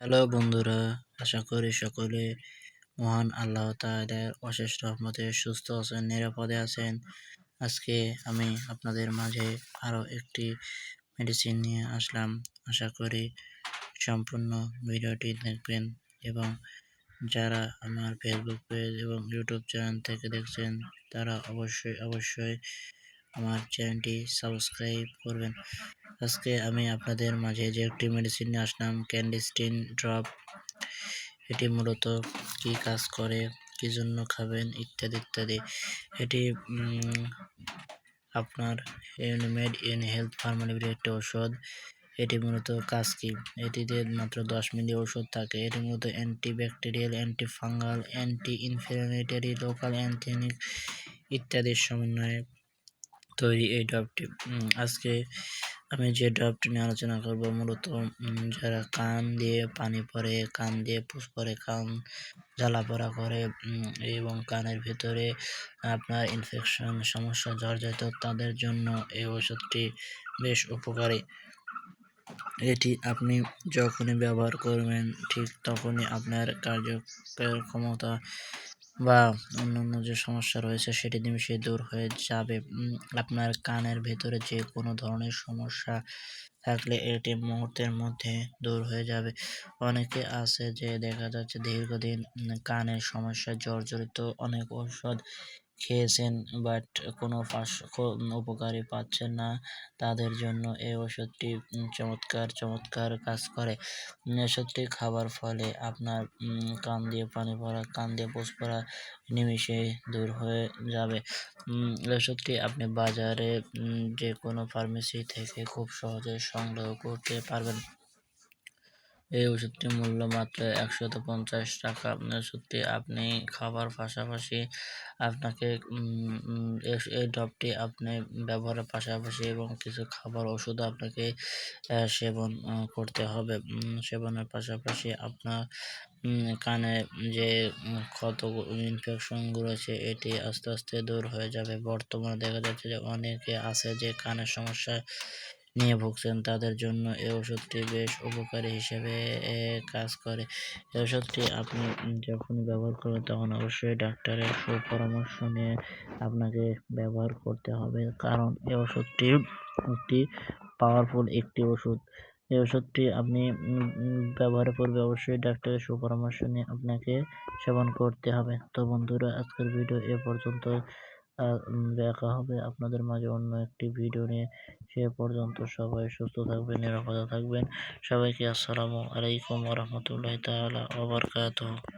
Hello বন্ধুরা, আশা করি সকলে মহান আল্লাহ তাআলার অশেষ রহমতে সুস্থ আছেন, নিরাপদে আছেন। আজকে আমি আপনাদের মাঝে আরও একটি মেডিসিন নিয়ে আসলাম। আশা করি সম্পূর্ণ ভিডিওটি দেখবেন এবং যারা আমার ফেসবুক পেজ এবং ইউটিউব চ্যানেল থেকে দেখছেন, তারা অবশ্যই অবশ্যই আমার চ্যানেলটি সাবস্ক্রাইব করবেন। আজকে আমি আপনাদের মাঝে যে একটি মেডিসিন নিয়ে আসলাম ক্যান্ডিস্টিন ড্রপ এটি মূলত কি কাজ করে, কি জন্য খাবেন, ইত্যাদি ইত্যাদি। এটি আপনার মেড ইন হেলথ ফার্মালির একটি ওষুধ এটি মূলত কাজ কি? এটিতে মাত্র দশ মিলি ওষুধ থাকে। এটি মূলত antibacterial anti fungal anti inflammatory local অ্যান্থেনিক ইত্যাদির সমন্বয়ে তৈরি এই ড্রপটি আজকে আমি যে ড্রপটি নিয়ে আলোচনা করব মূলত যারা কান দিয়ে পানি পরে, কান দিয়ে পুষ পড়ে কান জ্বালা পড়া করে এবং কানের ভেতরে আপনার ইনফেকশন সমস্যা, জর্জরিত, তাদের জন্য এই ওষুধটি বেশ উপকারী। এটি আপনি যখনই ব্যবহার করবেন, ঠিক তখনই আপনার কার্যকর ক্ষমতা বা অন্যান্য যে সমস্যা রয়েছে সেটি নিমিশে দূর হয়ে যাবে। আপনার কানের ভেতরে যে কোনো ধরনের সমস্যা থাকলে এটি মুহূর্তের মধ্যে দূর হয়ে যাবে। অনেকে আছে যে দেখা যাচ্ছে দীর্ঘদিন কানের সমস্যা জর্জরিত অনেক ঔষধ খেয়েছেন বাট কোনো উপকারী পাচ্ছেন না। তাদের জন্য এই ওষুধটি চমৎকার চমৎকার কাজ করে। ওষুধটি খাবার ফলে আপনার কান দিয়ে পানি পড়া কান দিয়ে পোষ পড়া নিমিশে দূর হয়ে যাবে। ওষুধটি আপনি বাজারে যে কোনো ফার্মেসি থেকে খুব সহজে সংগ্রহ করতে পারবেন। এই ওষুধটির মূল্য মাত্র একশত পঞ্চাশ টাকা। সত্যি আপনি খাবার পাশাপাশি আপনাকে এই ড্রপটি আপনি ব্যবহারের পাশাপাশি এবং কিছু খাবার ওষুধ আপনাকে সেবন করতে হবে। সেবনের পাশাপাশি আপনার কানে যে ক্ষত ইনফেকশনগুলো আছে, এটি আস্তে আস্তে দূর হয়ে যাবে। বর্তমানে দেখা যাচ্ছে যে অনেকে আছে যে কানের সমস্যা নিয়ে ভুগছেন, তাদের জন্য এই ওষুধটি বেশ উপকারী হিসেবে কাজ করে। এই ওষুধটি আপনি যখন ব্যবহার করবেন, তখন অবশ্যই ডাক্তারের সুপরামর্শ নিয়ে আপনাকে ব্যবহার করতে হবে। কারণ এই ওষুধটি একটি পাওয়ারফুল একটি ওষুধ এই ওষুধটি আপনি ব্যবহারের পূর্বে অবশ্যই ডাক্তারের সুপরামর্শ নিয়ে আপনাকে সেবন করতে হবে। তো বন্ধুরা, আজকের ভিডিও এ পর্যন্ত দেখা হবে আপনাদের মাঝে অন্য একটি ভিডিও নিয়ে। সে পর্যন্ত সবাই সুস্থ থাকবেন, নিরাপদে থাকবেন। সবাইকে আসসালামু আলাইকুম রহমতুল্লাহ তালা ওবরকাত